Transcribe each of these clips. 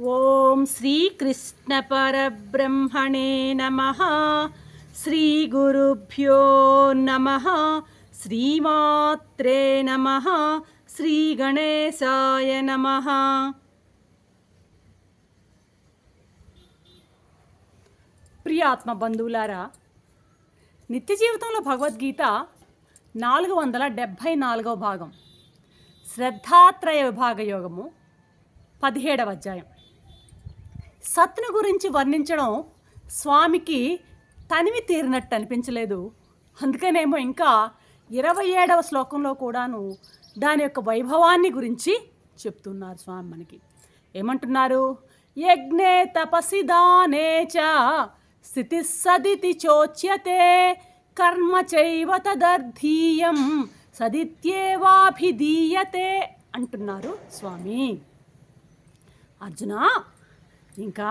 ఓం శ్రీకృష్ణ పరబ్రహ్మణే నమ. శ్రీ గురుభ్యో నమ. శ్రీమాత్రే నమ. శ్రీ గణేశాయ నమ. ప్రియాత్మ బంధువులారా నిత్య జీవితంలో భగవద్గీత నాలుగు వందల డెబ్భై నాలుగవ భాగం. శ్రద్ధాత్రయ విభాగ యోగము పదిహేడవ అధ్యాయం. సత్ను గురించి వర్ణించడం స్వామికి తనివి తీరినట్టు అనిపించలేదు. అందుకనేమో ఇంకా ఇరవై ఏడవ శ్లోకంలో కూడాను దాని యొక్క వైభవాన్ని గురించి చెప్తున్నారు స్వామి మనకి. ఏమంటున్నారు? యజ్ఞే తపసి దానే చ స్థితి సదితి చోచ్యతే కర్మ చైవ తదర్థీయం సదిత్యేవాభిధీయతే అంటున్నారు స్వామి. అర్జున ఇంకా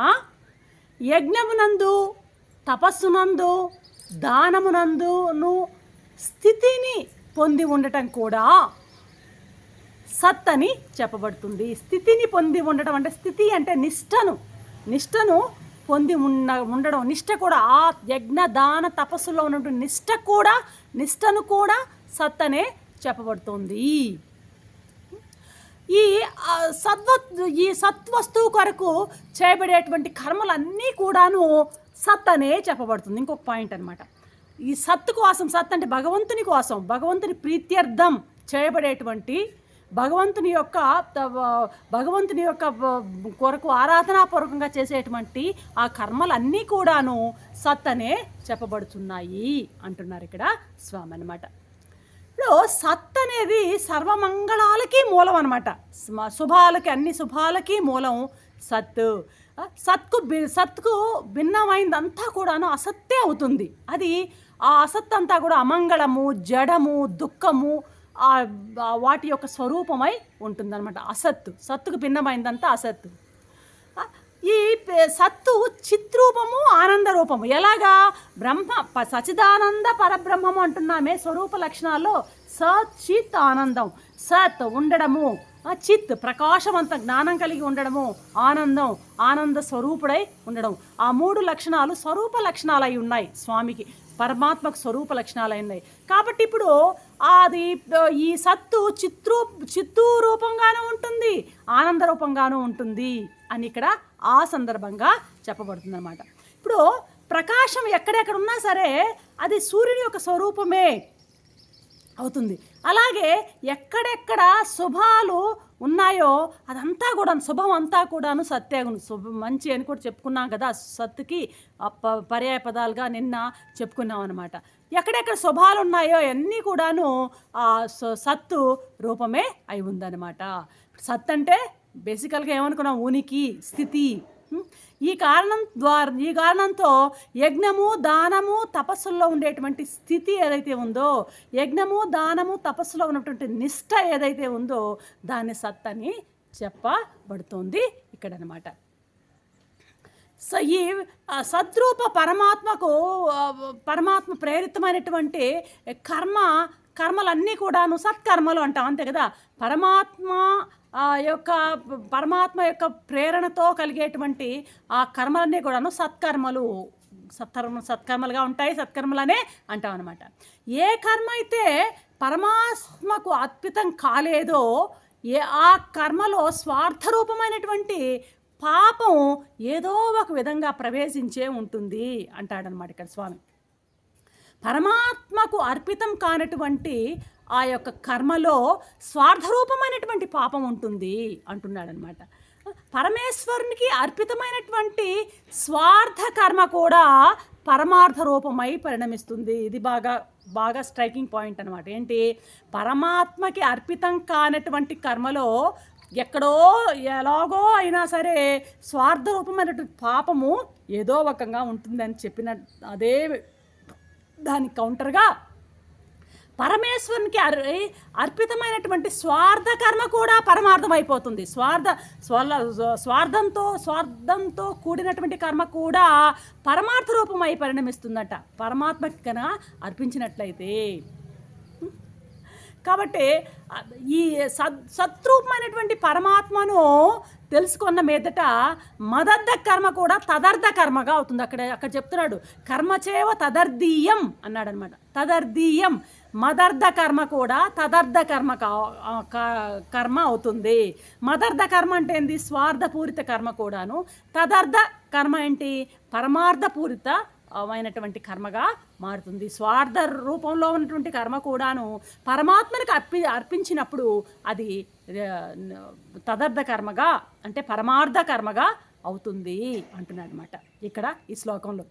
యజ్ఞమునందు తపస్సునందు దానమునందును స్థితిని పొంది ఉండటం కూడా సత్ అని చెప్పబడుతుంది. స్థితిని పొంది ఉండటం అంటే స్థితి అంటే నిష్టను. నిష్టను పొంది ఉన్న ఉండడం. నిష్ట కూడా ఆ యజ్ఞ దాన తపస్సులో ఉన్నటువంటి నిష్ట కూడా నిష్టను కూడా సత్ అనే చెప్పబడుతుంది. ఈ ఆ, సద్వ ఈ సత్వస్తువు కొరకు చేయబడేటువంటి కర్మలన్నీ కూడాను సత్ అనే చెప్పబడుతుంది. ఇంకొక పాయింట్ అనమాట ఈ సత్తు కోసం సత్ అంటే భగవంతుని కోసం భగవంతుని ప్రీత్యర్థం చేయబడేటువంటి భగవంతుని యొక్క భగవంతుని యొక్క కొరకు ఆరాధనాపూర్వకంగా చేసేటువంటి ఆ కర్మలన్నీ కూడాను సత్ అనే చెప్పబడుతున్నాయి అంటున్నారు ఇక్కడ స్వామి అనమాట ఇప్పుడు సత్ అనేది సర్వమంగళాలకి మూలం అనమాట శుభాలకి అన్ని శుభాలకి మూలం సత్. సత్కు బి- సత్కు భిన్నమైందంతా కూడాను అసత్తే అవుతుంది. అది ఆ అసత్ అంతా కూడా అమంగళము జడము దుఃఖము వాటి యొక్క స్వరూపమై ఉంటుందన్నమాట. అసత్తు సత్తుకు భిన్నమైందంతా అసత్తు ఈ సత్తు చిత్రూపము ఆనంద రూపము. ఎలాగా? బ్రహ్మ ప- సచిదానంద పరబ్రహ్మము అంటున్నామే స్వరూప లక్షణాల్లో. సత్ చిత్ ఆనందం. సత్ ఉండడము ఆ, చిత్ ప్రకాశవంత జ్ఞానం కలిగి ఉండడము ఆనందం ఆనంద స్వరూపుడై ఉండడం. ఆ మూడు లక్షణాలు స్వరూప లక్షణాలు అయి ఉన్నాయి స్వామికి. పరమాత్మకు స్వరూప లక్షణాలు అయి ఉన్నాయి. కాబట్టి ఇప్పుడు అది ఈ సత్తు చిత్రూ చిత్తూ రూపంగానూ ఉంటుంది ఆనంద రూపంగానూ ఉంటుంది అని ఇక్కడ ఆ సందర్భంగా చెప్పబడుతుంది అనమాట ఇప్పుడు ప్రకాశం ఎక్కడెక్కడ ఉన్నా సరే అది సూర్యుని యొక్క స్వరూపమే అవుతుంది. అలాగే ఎక్కడెక్కడ శుభాలు ఉన్నాయో అదంతా కూడా శుభం అంతా కూడాను సత్యాగును శుభ మంచి అని కూడా చెప్పుకున్నాం కదా సత్తుకి పర్యాయ పదాలుగా నిన్న చెప్పుకున్నాం అనమాట ఎక్కడెక్కడ శుభాలు ఉన్నాయో అన్నీ కూడాను ఆ సత్తు రూపమే అయి ఉందన్నమాట. సత్ అంటే బేసికల్గా ఏమనుకున్నాం? ఉనికి స్థితి. ఈ కారణం ద్వారా ఈ కారణంతో యజ్ఞము దానము తపస్సుల్లో ఉండేటువంటి స్థితి ఏదైతే ఉందో యజ్ఞము దానము తపస్సులో ఉన్నటువంటి నిష్ట ఏదైతే ఉందో దాన్ని సత్ అని చెప్పబడుతోంది ఇక్కడ అనమాట సో ఈ సద్రూప పరమాత్మకు పరమాత్మ ప్రేరితమైనటువంటి కర్మ కర్మలన్నీ కూడాను సత్కర్మలు అంటాం. అంతే కదా? పరమాత్మ యొక్క పరమాత్మ యొక్క ప్రేరణతో కలిగేటువంటి ఆ కర్మలన్నీ కూడాను సత్కర్మలు. సత్కర్మ సత్కర్మలుగా ఉంటాయి సత్కర్మలనే అంటాం అనమాట ఏ కర్మ అయితే పరమాత్మకు అద్భుతం కాలేదో ఏ ఆ కర్మలో స్వార్థరూపమైనటువంటి పాపం ఏదో ఒక విధంగా ప్రవేశించే ఉంటుంది అంటాడనమాట ఇక్కడ స్వామి. పరమాత్మకు అర్పితం కానటువంటి ఆ యొక్క కర్మలో స్వార్థరూపమైనటువంటి పాపం ఉంటుంది అంటున్నాడనమాట. పరమేశ్వరునికి అర్పితమైనటువంటి స్వార్థ కర్మ కూడా పరమార్థ రూపమై పరిణమిస్తుంది. ఇది బాగా బాగా స్ట్రైకింగ్ పాయింట్ అనమాట. ఏంటి? పరమాత్మకి అర్పితం కానటువంటి కర్మలో ఎక్కడో ఎలాగో అయినా సరే స్వార్థ రూపమైనటువంటి పాపము ఏదో రకంగా ఉంటుందని చెప్పిన అదే దానికి కౌంటర్గా పరమేశ్వరునికి అర్ అర్పితమైనటువంటి స్వార్థ కర్మ కూడా పరమార్థం అయిపోతుంది స్వార్థ స్వల స్వార్థంతో స్వార్థంతో కూడినటువంటి కర్మ కూడా పరమార్థ రూపమై పరిణమిస్తుందట. పరమాత్మకి కనుక అర్పించినట్లయితే. కాబట్టి ఈ సద్ సత్రూపమైనటువంటి పరమాత్మను తెలుసుకున్న మీదట మదర్థ కర్మ కూడా తదర్థ కర్మగా అవుతుంది. అక్కడ అక్కడ చెప్తున్నాడు కర్మచేవ తదర్థీయం అన్నాడనమాట. తదర్థీయం మదర్థ కర్మ కూడా తదర్థ కర్మ క- కర్మ అవుతుంది. మదర్థ కర్మ అంటే ఏంది? స్వార్థపూరిత కర్మ కూడాను. తదర్థ కర్మ ఏంటి? పరమార్థపూరిత అయినటువంటి కర్మగా మారుతుంది. స్వార్థ రూపంలో ఉన్నటువంటి కర్మ కూడాను పరమాత్మనికి అర్పి అర్పించినప్పుడు అది తదర్థ కర్మగా అంటే పరమార్థ కర్మగా అవుతుంది అంటున్నాడు అనమాట ఇక్కడ ఈ శ్లోకంలో.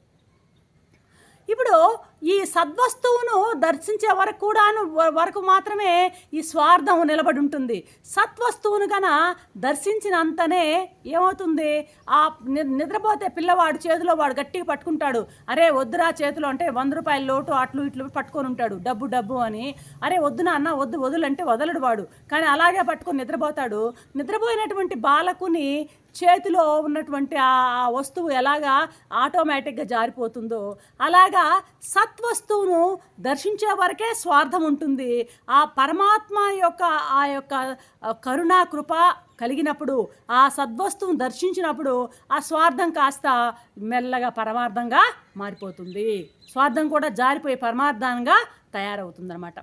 ఇప్పుడు ఈ సద్వస్తువును దర్శించే వరకు కూడాను వ- వరకు మాత్రమే ఈ స్వార్థం నిలబడి ఉంటుంది. సత్వస్తువును గన దర్శించినంతనే ఏమవుతుంది? ఆ నిద్రపోతే పిల్లవాడు చేతిలో వాడు గట్టిగా పట్టుకుంటాడు. అరే వద్దురా చేతిలో అంటే వంద రూపాయల లోటు అట్లు ఇట్లు పట్టుకొని ఉంటాడు. డబ్బు డబ్బు అని. అరే వద్దున అన్న వద్దు వదులంటే వదలడు వాడు. కానీ అలాగే పట్టుకొని నిద్రపోతాడు. నిద్రపోయినటువంటి బాలకుని చేతిలో ఉన్నటువంటి ఆ వస్తువు ఎలాగా ఆటోమేటిక్గా జారిపోతుందో అలాగా సత్వస్తువును దర్శించే వరకే స్వార్థం ఉంటుంది. ఆ పరమాత్మ యొక్క ఆ యొక్క కరుణా కృప కలిగినప్పుడు ఆ సద్వస్తువును దర్శించినప్పుడు ఆ స్వార్థం కాస్త మెల్లగా పరమార్థంగా మారిపోతుంది. స్వార్థం కూడా జారిపోయి పరమార్థంగా తయారవుతుందన్నమాట.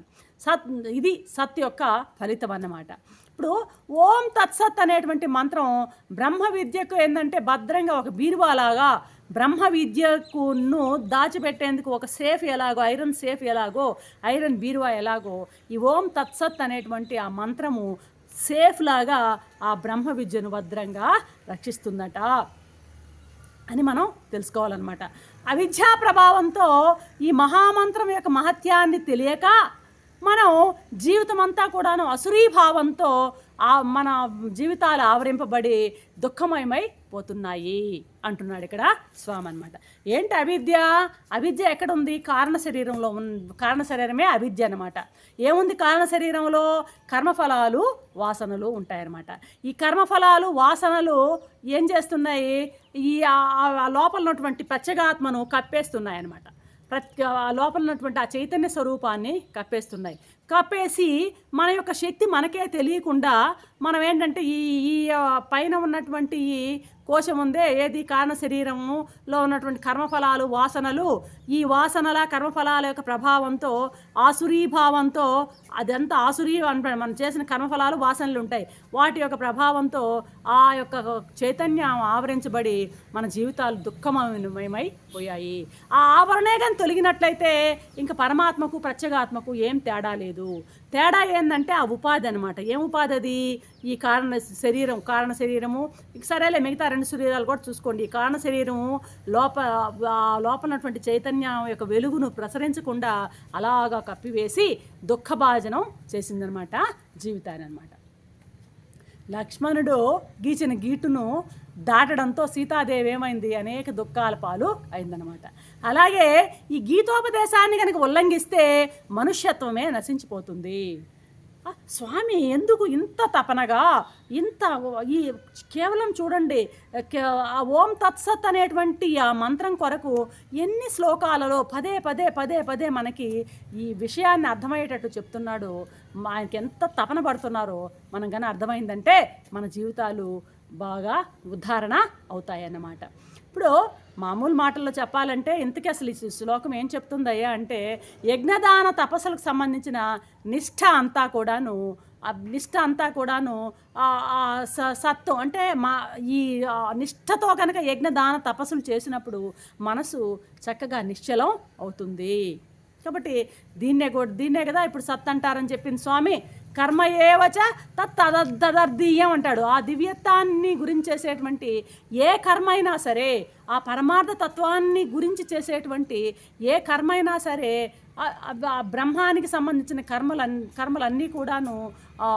సత్ ఇది సత్ యొక్క ఫలితం అన్నమాట. ఇప్పుడు ఓం తత్సత్ అనేటువంటి మంత్రం బ్రహ్మ విద్యకు ఏంటంటే భద్రంగా ఒక బీరువాలాగా బ్రహ్మ విద్యకును దాచిపెట్టేందుకు ఒక సేఫ్ ఎలాగో ఐరన్ సేఫ్ ఎలాగో ఐరన్ బీరువా ఎలాగో ఈ ఓం తత్సత్ అనేటువంటి ఆ మంత్రము సేఫ్ లాగా ఆ బ్రహ్మ విద్యను భద్రంగా రక్షిస్తుందట అని మనం తెలుసుకోవాలన్నమాట. అవిద్యా ప్రభావంతో ఈ మహామంత్రం యొక్క మహత్యాన్ని తెలియక మనం జీవితం అంతా కూడాను అసురీభావంతో ఆ మన జీవితాలు ఆవరింపబడి దుఃఖమయమై పోతున్నాయి అంటున్నాడు ఇక్కడ స్వామి అనమాట ఏంటి అవిద్య? అవిద్య ఎక్కడుంది? కారణ శరీరంలో ఉన్ కారణ శరీరమే అవిద్య అనమాట ఏముంది కారణ శరీరంలో? కర్మఫలాలు వాసనలు ఉంటాయన్నమాట. ఈ కర్మఫలాలు వాసనలు ఏం చేస్తున్నాయి? ఈ ఆ- లోపల ఉన్నటువంటి ప్రత్యేగాత్మను కప్పేస్తున్నాయి అన్నమాట ప్రతి ఆ లోపల ఉన్నటువంటి ఆ చైతన్య స్వరూపాన్ని కప్పేస్తున్నాయి. కప్పేసి మన యొక్క శక్తి మనకే తెలియకుండా మనం ఏంటంటే ఈ ఈ పైన ఉన్నటువంటి ఈ కోశం ఉందే ఏది కారణ శరీరములో ఉన్నటువంటి కర్మఫలాలు వాసనలు ఈ వాసనల కర్మఫలాల యొక్క ప్రభావంతో ఆసురీభావంతో అదంతా ఆసురీ అంటే మనం చేసిన కర్మఫలాలు వాసనలు ఉంటాయి. వాటి యొక్క ప్రభావంతో ఆ యొక్క చైతన్యం ఆవరించబడి మన జీవితాలు దుఃఖమయమై పోయాయి. ఆ ఆవరణే కానీ తొలగినట్లయితే ఇంకా పరమాత్మకు ప్రత్యేగాత్మకు ఏం తేడా లేదు. తేడా ఏంటంటే ఆ ఉపాధి అనమాట ఏం ఉపాధి అది ఈ కారణ శరీరం కారణ శరీరము. ఇక సరేలే మిగతా రెండు శరీరాలు కూడా చూసుకోండి. ఈ కారణ శరీరము లోప లోపలటువంటి చైతన్యం యొక్క వెలుగును ప్రసరించకుండా అలాగా కప్పివేసి దుఃఖభాజనం చేసిందనమాట జీవితాన్ని అనమాట లక్ష్మణుడు గీచిన గీటును దాటడంతో సీతాదేవి ఏమైంది? అనేక దుఃఖాల పాలు అయిందనమాట అలాగే ఈ గీతోపదేశాన్ని కనుక ఉల్లంఘిస్తే మనుష్యత్వమే నశించిపోతుంది. స్వామి ఎందుకు ఇంత తపనగా? ఇంత ఈ కేవలం చూడండి ఆ ఓం తత్సత్ అనేటువంటి ఆ మంత్రం కొరకు ఎన్ని శ్లోకాలలో పదే పదే పదే పదే మనకి ఈ విషయాన్ని అర్థమయ్యేటట్టు చెప్తున్నాడు. ఆయనకి ఎంత తపన పడుతున్నారో మనం కానీ అర్థమైందంటే మన జీవితాలు బాగా ఉద్ధారణ అవుతాయన్నమాట. ఇప్పుడు మామూలు మాటల్లో చెప్పాలంటే ఇంతకీ అసలు ఈ శ్లోకం ఏం చెప్తుందయ్యా అంటే యజ్ఞదాన తపస్సులకు సంబంధించిన నిష్ఠ అంతా కూడాను ఆ నిష్ఠ అంతా కూడాను ఆ స- సత్తు అంటే మా ఈ నిష్ఠతో కనుక యజ్ఞదాన తపస్సులు చేసినప్పుడు మనసు చక్కగా నిశ్చలం అవుతుంది. కాబట్టి దీన్నే కూడా దీన్నే కదా ఇప్పుడు సత్ అంటారని చెప్పింది స్వామి. కర్మ ఏవచ తదర్థీయం అంటాడు. ఆ దివ్యత్వాన్ని గురించేసేటువంటి ఏ కర్మ అయినా సరే ఆ పరమార్థ తత్వాన్ని గురించి చేసేటువంటి ఏ కర్మ అయినా సరే ఆ- బ్రహ్మానికి సంబంధించిన కర్మలు కర్మలన్నీ కూడాను ఆ,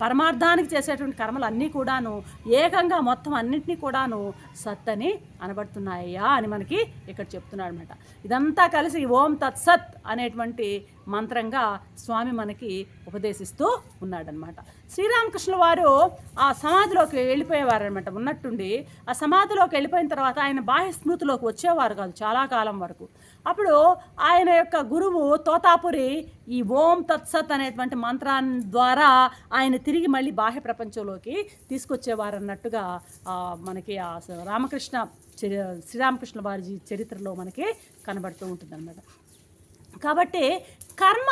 పరమార్థానికి చేసేటువంటి కర్మలు అన్నీ కూడాను ఏకంగా మొత్తం అన్నింటినీ కూడాను సత్ అని అనబడుతున్నాయ్యా అని మనకి ఇక్కడ చెప్తున్నాడు అనమాట ఇదంతా కలిసి ఓం తత్సత్ అనేటువంటి మంత్రంగా స్వామి మనకి ఉపదేశిస్తూ ఉన్నాడనమాట శ్రీరామకృష్ణుల వారు ఆ సమాధిలోకి వెళ్ళిపోయేవారనమాట ఉన్నట్టుండి ఆ సమాధిలోకి వెళ్ళిపోయిన తర్వాత ఆయన బాహ్య స్మృతిలోకి వచ్చేవారు కాదు చాలా కాలం వరకు. అప్పుడు ఆయన యొక్క గురువు తోతాపురి ఈ ఓం తత్సత్ అనేటువంటి మంత్రాన్ని ద్వారా ఆయన తిరిగి మళ్ళీ బాహ్య ప్రపంచంలోకి తీసుకొచ్చేవారు అన్నట్టుగా మనకి ఆ రామకృష్ణ చరి- శ్రీరామకృష్ణ వారి చరిత్రలో మనకి కనబడుతూ ఉంటుంది కాబట్టి కర్మ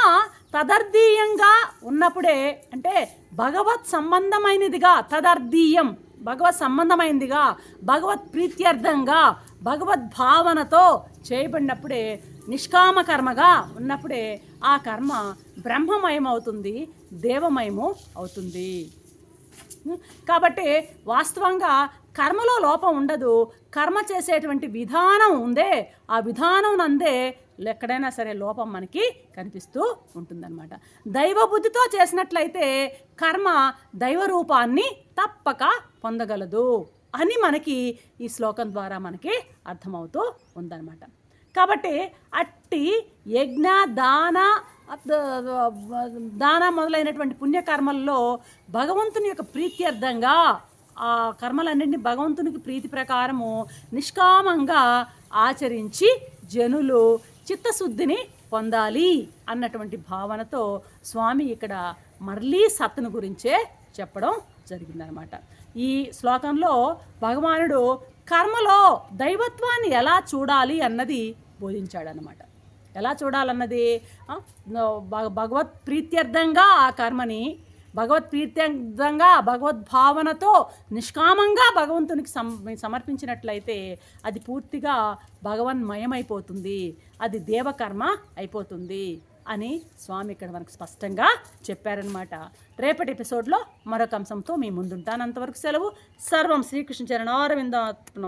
తదర్థీయంగా ఉన్నప్పుడే అంటే భగవత్ సంబంధమైనదిగా తదర్థీయం భగవత్ సంబంధమైనదిగా భగవత్ ప్రీత్యర్థంగా భగవద్ భావనతో చేయబడినప్పుడే నిష్కామ కర్మగా ఉన్నప్పుడే ఆ కర్మ బ్రహ్మమయం అవుతుంది దేవమయము అవుతుంది. కాబట్టి వాస్తవంగా కర్మలో లోపం ఉండదు కర్మ చేసేటువంటి విధానం ఉందే ఆ విధానం నందే ఎక్కడైనా సరే లోపం మనకి కనిపిస్తూ ఉంటుందన్నమాట. దైవబుద్ధితో చేసినట్లయితే కర్మ దైవ రూపాన్ని తప్పక పొందగలదు అని మనకి ఈ శ్లోకం ద్వారా మనకి అర్థమవుతూ ఉందన్నమాట. కాబట్టి అట్టి యజ్ఞ దాన దాన మొదలైనటువంటి పుణ్యకర్మల్లో భగవంతుని యొక్క ప్రీత్యర్థంగా ఆ కర్మలన్నింటినీ భగవంతునికి ప్రీతి ప్రకారము నిష్కామంగా ఆచరించి జనులు చిత్తశుద్ధిని పొందాలి అన్నటువంటి భావనతో స్వామి ఇక్కడ మరలీ సత్తును గురించే చెప్పడం జరిగిందనమాట. ఈ శ్లోకంలో భగవానుడు కర్మలో దైవత్వాన్ని ఎలా చూడాలి అన్నది బోధించాడనమాట. ఎలా చూడాలన్నది? భగవత్ ప్రీత్యర్థంగా ఆ కర్మని భగవత్ప్రీత్యంగా భగవద్భావనతో నిష్కామంగా భగవంతునికి సమ సమర్పించినట్లయితే అది పూర్తిగా భగవన్మయమైపోతుంది. అది దేవకర్మ అయిపోతుంది అని స్వామి ఇక్కడ మనకు స్పష్టంగా చెప్పారనమాట రేపటి ఎపిసోడ్లో మరొక అంశంతో మీ ముందుంటాను అంతవరకు సెలవు. సర్వం శ్రీకృష్ణ చరణారవింద